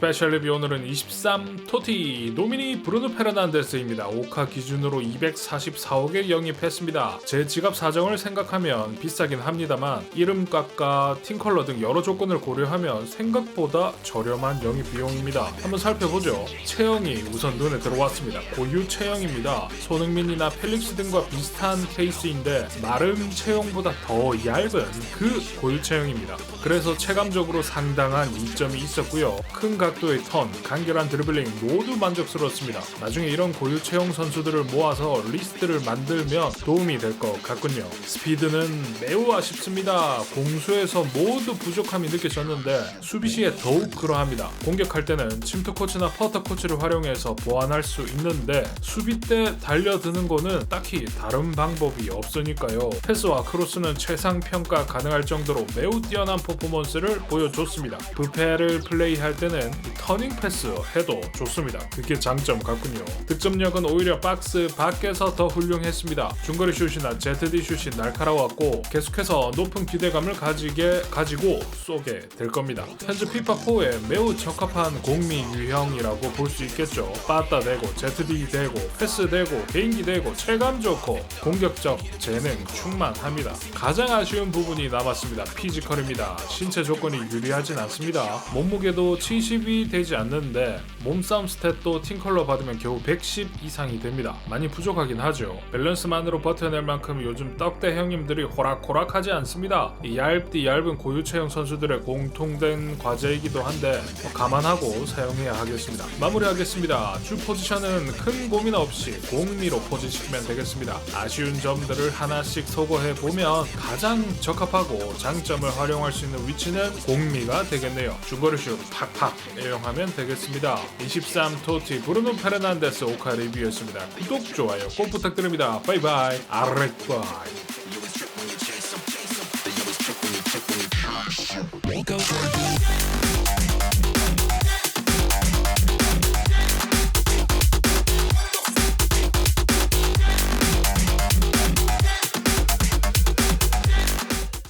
스페셜 리뷰 오늘은 23 토티 노미니 브루노 페르난데스입니다. 오카 기준으로 244억에 영입했습니다. 제 지갑 사정을 생각하면 비싸긴 합니다만 이름값과 팀컬러 등 여러 조건을 고려하면 생각보다 저렴한 영입 비용입니다. 한번 살펴보죠. 체형이 우선 눈에 들어왔습니다. 고유 체형입니다. 손흥민이나 펠릭스 등과 비슷한 케이스인데 마름 체형보다 더 얇은 그 고유 체형입니다. 그래서 체감적으로 상당한 이점이 있었고요. 큰 각도의 턴, 간결한 드리블링 모두 만족스러웠습니다. 나중에 이런 고유 체형 선수들을 모아서 리스트를 만들면 도움이 될 것 같군요. 스피드는 매우 아쉽습니다. 공수에서 모두 부족함이 느껴졌는데 수비 시에 더욱 그러합니다. 공격할 때는 침투 코치나 퍼터 코치를 활용해서 보완할 수 있는데 수비 때 달려드는 거는 딱히 다른 방법이 없으니까요. 패스와 크로스는 최상 평가 가능할 정도로 매우 뛰어난 퍼포먼스를 보여줬습니다. 부패를 플레이할 때는 이 터닝 패스 해도 좋습니다. 그게 장점 같군요. 득점력은 오히려 박스 밖에서 더 훌륭했습니다. 중거리 슛이나 ZD 슛이 날카로웠고 계속해서 높은 기대감을 가지게 가지고 쏘게 될 겁니다. 현재 피파4에 매우 적합한 공미 유형이라고 볼 수 있겠죠. 빠따 되고 ZD 되고 패스 되고 개인기 되고 체감 좋고 공격적 재능 충만합니다. 가장 아쉬운 부분이 남았습니다. 피지컬입니다. 신체 조건이 유리하진 않습니다. 몸무게도 70이 되지 않는데 몸싸움 스탯도 팀컬러 받으면 겨우 110 이상이 됩니다. 많이 부족하긴 하죠. 밸런스만으로 버텨낼 만큼 요즘 떡대 형님들이 호락호락하지 않습니다. 이 얇디 얇은 고유 체형 선수들의 공통된 과제이기도 한데 뭐 감안하고 사용해야 하겠습니다. 마무리하겠습니다. 주 포지션은 큰 고민 없이 공미로 포진시키면 되겠습니다. 아쉬운 점들을 하나씩 소거해 보면 가장 적합하고 장점을 활용할 수 있는 위치는 공미가 되겠네요. 중거리 슛 팍팍 애용하면 되겠습니다. 23 토티 브루노 페르난데스 오카 리뷰였습니다. 구독 좋아요 꼭 부탁드립니다. 바이바이 아렉바이.